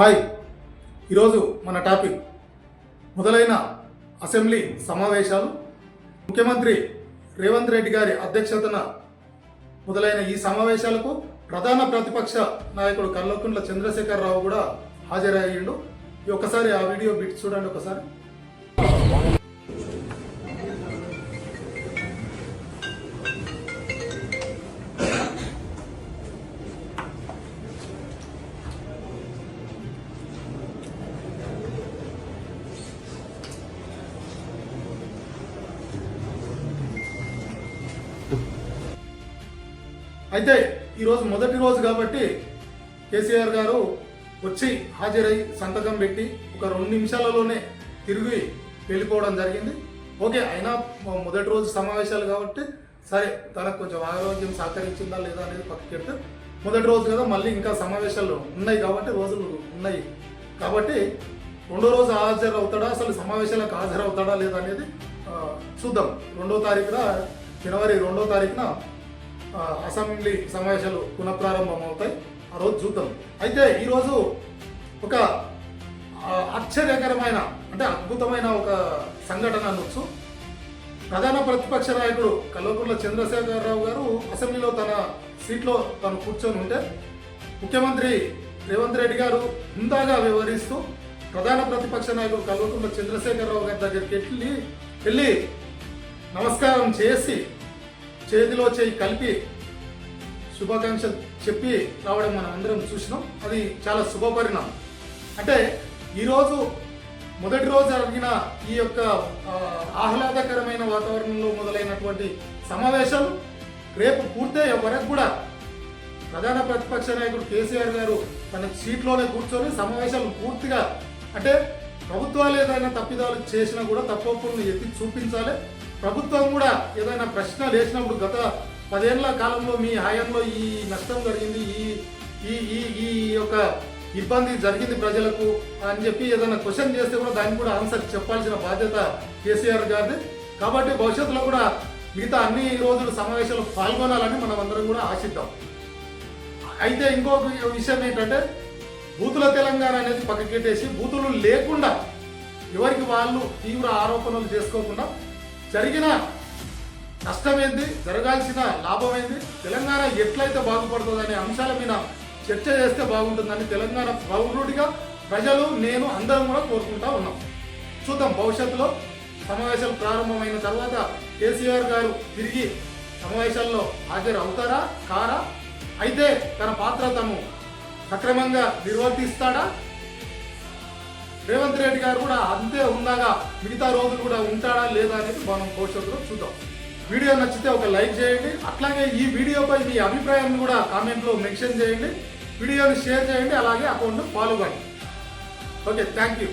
Hi. ఈరోజు మన topic మొదలైన అసెంబ్లీ సమావేశాలు. ముఖ్యమంత్రి రేవంత్ రెడ్డి గారి అధ్యక్షతన మొదలైన ఈ సమావేశాలకు ప్రధాన ప్రతిపక్ష నాయకుడు కల్వకుంట్ల చంద్రశేఖరరావు కూడా హాజరయ్యిండు. ఈ ఒకసారి ఆ వీడియో బిట్ చూడండి ఒకసారి. అయితే ఈరోజు మొదటి రోజు కాబట్టి కేసీఆర్ గారు వచ్చి హాజరై సంతకం పెట్టి ఒక రెండు నిమిషాలలోనే తిరిగి వెళ్ళిపోవడం జరిగింది. ఓకే అయినా మొదటి రోజు సమావేశాలు కాబట్టి సరే తనకు కొంచెం ఆరోగ్యం సహకరించిందా లేదా అనేది పక్కకెడితే మొదటి రోజు కదా మళ్ళీ ఇంకా సమావేశాలు ఉన్నాయి కాబట్టి రోజులు ఉన్నాయి. కాబట్టి రెండో రోజు హాజరు అవుతాడా అసలు సమావేశాలకు హాజరవుతాడా లేదా అనేది చూద్దాం. రెండో తారీఖున జనవరి రెండో తారీఖున అసెంబ్లీ సమావేశాలు పునఃప్రారంభం అవుతాయి ఆ రోజు చూద్దాం. అయితే ఈరోజు ఒక ఆశ్చర్యకరమైన అంటే అద్భుతమైన ఒక సంఘటన అనొచ్చు. ప్రధాన ప్రతిపక్ష నాయకుడు కల్వకుంట్ల చంద్రశేఖరరావు గారు అసెంబ్లీలో తన సీట్లో తను కూర్చొని ఉంటే ముఖ్యమంత్రి రేవంత్ రెడ్డి గారు హుందాగా వ్యవహరిస్తూ ప్రధాన ప్రతిపక్ష నాయకుడు కల్వకుంట్ల చంద్రశేఖరరావు గారి దగ్గరికి వెళ్ళి వెళ్ళి నమస్కారం చేసి చేతిలో చేయి కలిపి శుభాకాంక్షలు చెప్పి రావడం మనం అందరం చూసినాం. అది చాలా శుభపరిణామం. అంటే ఈరోజు మొదటి రోజు జరిగిన ఈ యొక్క ఆహ్లాదకరమైన వాతావరణంలో మొదలైనటువంటి సమావేశాలు రేపు పూర్తయ్యే వరకు కూడా ప్రధాన ప్రతిపక్ష నాయకుడు కేసీఆర్ గారు తన సీట్లోనే కూర్చొని సమావేశాలు పూర్తిగా అంటే ప్రభుత్వాలు ఏదైనా తప్పిదాలు చేసినా కూడా తప్పకుండా ఎత్తి చూపించాలి. ప్రభుత్వం కూడా ఏదైనా ప్రశ్న లేచినప్పుడు గత పదేళ్ళ కాలంలో మీ హయాంలో ఈ నష్టం జరిగింది ఈ ఈ ఈ ఈ యొక్క ఇబ్బంది జరిగింది ప్రజలకు అని చెప్పి ఏదైనా క్వశ్చన్ చేస్తే కూడా దానికి కూడా ఆన్సర్ చెప్పాల్సిన బాధ్యత కేసీఆర్ గారిది. కాబట్టి భవిష్యత్తులో కూడా మిగతా అన్ని రోజులు సమావేశాలు పాల్గొనాలని మనం అందరం కూడా ఆశిద్దాం. అయితే ఇంకొక విషయం ఏంటంటే బూతుల తెలంగాణ అనేది పక్కకెట్టేసి బూతులు లేకుండా ఎవరికి వాళ్ళు తీవ్ర ఆరోపణలు చేసుకోకుండా జరిగిన నష్టమేంది? జరగాల్సిన లాభం ఏంది తెలంగాణ ఎట్లయితే బాగుపడుతుంది అనే అంశాల మీద చర్చ చేస్తే బాగుంటుందని తెలంగాణ పౌరుడిగా ప్రజలు నేను అందరం కూడా కోరుకుంటా ఉన్నాం. చూద్దాం భవిష్యత్తులో సమావేశాలు ప్రారంభమైన తర్వాత కేసీఆర్ గారు తిరిగి సమావేశాల్లో హాజరు అవుతారా కారా? అయితే తన పాత్ర తను సక్రమంగా నిర్వర్తిస్తాడా? రేవంత్ రెడ్డి గారు కూడా అంతే ఉందాగా మిగతా రోజులు కూడా ఉంటాడా లేదా అనేది మనం భవిష్యత్తులో చూద్దాం. వీడియో నచ్చితే ఒక లైక్ చేయండి అట్లాగే ఈ వీడియోపై మీ అభిప్రాయాన్ని కూడా కామెంట్లో మెన్షన్ చేయండి వీడియోని షేర్ చేయండి అలాగే అకౌంట్ను ఫాలో కండి ఓకే థ్యాంక్ యూ.